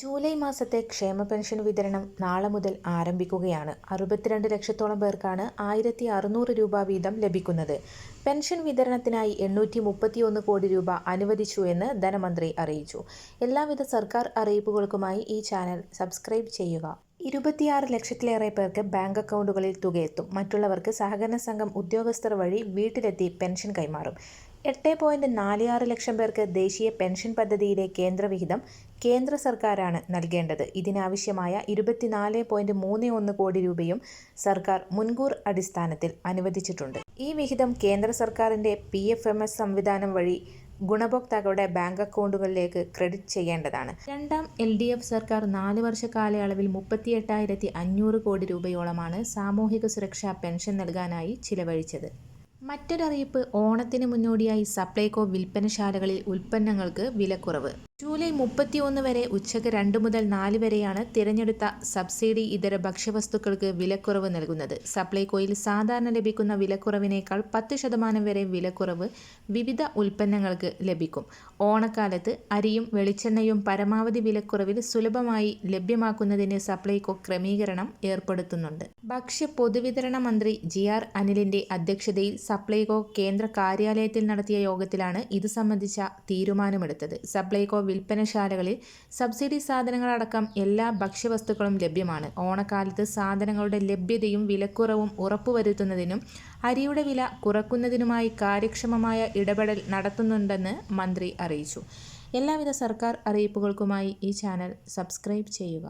July മാസത്തെ ക്ഷേമ pension വിതരണം നാളെ മുതൽ ആരംഭിക്കുകയാണ്. അറുപത്തിരണ്ട് ലക്ഷത്തോളം പേർക്കാണ് ആയിരത്തി അറുന്നൂറ് രൂപ വീതം ലഭിക്കുന്നത്. പെൻഷൻ വിതരണത്തിനായി എണ്ണൂറ്റി മുപ്പത്തിയൊന്ന് കോടി രൂപ അനുവദിച്ചു എന്ന് ധനമന്ത്രി അറിയിച്ചു. എല്ലാവിധ സർക്കാർ അറിയിപ്പുകൾക്കുമായി ഈ ചാനൽ സബ്സ്ക്രൈബ് ചെയ്യുക. ഇരുപത്തിയാറ് ലക്ഷത്തിലേറെ പേർക്ക് ബാങ്ക് അക്കൗണ്ടുകളിൽ തുകയെത്തും. മറ്റുള്ളവർക്ക് സഹകരണ സംഘം ഉദ്യോഗസ്ഥർ വഴി വീട്ടിലെത്തി പെൻഷൻ കൈമാറും. എട്ട് പോയിന്റ് നാല് ആറ് ലക്ഷം പേർക്ക് ദേശീയ പെൻഷൻ പദ്ധതിയിലെ കേന്ദ്രവിഹിതം കേന്ദ്ര സർക്കാരാണ് നൽകേണ്ടത്. ഇതിനാവശ്യമായ ഇരുപത്തിനാല് പോയിന്റ് മൂന്ന് ഒന്ന് കോടി രൂപയും സർക്കാർ മുൻകൂർ അടിസ്ഥാനത്തിൽ അനുവദിച്ചിട്ടുണ്ട്. ഈ വിഹിതം കേന്ദ്ര സർക്കാരിന്റെ പി എഫ് എം എസ് സംവിധാനം വഴി ഗുണഭോക്താക്കളുടെ ബാങ്ക് അക്കൗണ്ടുകളിലേക്ക് ക്രെഡിറ്റ് ചെയ്യേണ്ടതാണ്. രണ്ടാം എൽ ഡി എഫ് സർക്കാർ നാല് വർഷ കാലയളവിൽ മുപ്പത്തി എട്ടായിരത്തി അഞ്ഞൂറ് കോടി രൂപയോളമാണ് സാമൂഹിക സുരക്ഷാ പെൻഷൻ നൽകാനായി ചിലവഴിച്ചത്. മറ്റൊരറിയിപ്പ് ഓണത്തിന് മുന്നോടിയായി സപ്ലൈകോ വിൽപ്പനശാലകളിൽ ഉൽപ്പന്നങ്ങൾക്ക് വിലക്കുറവ്. ജൂലൈ മുപ്പത്തിയൊന്ന് വരെ ഉച്ചയ്ക്ക് രണ്ട് മുതൽ നാല് വരെയാണ് തിരഞ്ഞെടുത്ത സബ്സിഡി ഇതര ഭക്ഷ്യവസ്തുക്കൾക്ക് വിലക്കുറവ് നൽകുന്നത്. സപ്ലൈകോയിൽ സാധാരണ ലഭിക്കുന്ന വിലക്കുറവിനേക്കാൾ പത്ത് ശതമാനം വരെ വിലക്കുറവ് വിവിധ ഉൽപ്പന്നങ്ങൾക്ക് ലഭിക്കും. ഓണക്കാലത്ത് അരിയും വെളിച്ചെണ്ണയും പരമാവധി വിലക്കുറവിൽ സുലഭമായി ലഭ്യമാക്കുന്നതിന് സപ്ലൈകോ ക്രമീകരണം ഏർപ്പെടുത്തുന്നുണ്ട്. ഭക്ഷ്യ പൊതുവിതരണ മന്ത്രി ജി ആർ അനിലിന്റെ അധ്യക്ഷതയിൽ സപ്ലൈകോ കേന്ദ്ര കാര്യാലയത്തിൽ നടത്തിയ യോഗത്തിലാണ് ഇത് സംബന്ധിച്ച തീരുമാനമെടുത്തത്. സപ്ലൈകോ വിൽപ്പനശാലകളിൽ സബ്സിഡി സാധനങ്ങളടക്കം എല്ലാ ഭക്ഷ്യവസ്തുക്കളും ലഭ്യമാണ്. ഓണക്കാലത്ത് സാധനങ്ങളുടെ ലഭ്യതയും വിലക്കുറവും ഉറപ്പുവരുത്തുന്നതിനും അരിയുടെ വില കുറക്കുന്നതിനുമായി കാര്യക്ഷമമായ ഇടപെടൽ നടത്തുന്നുണ്ടെന്ന് മന്ത്രി അറിയിച്ചു. എല്ലാവിധ സർക്കാർ അറിയിപ്പുകൾക്കുമായി ഈ ചാനൽ സബ്സ്ക്രൈബ് ചെയ്യുക.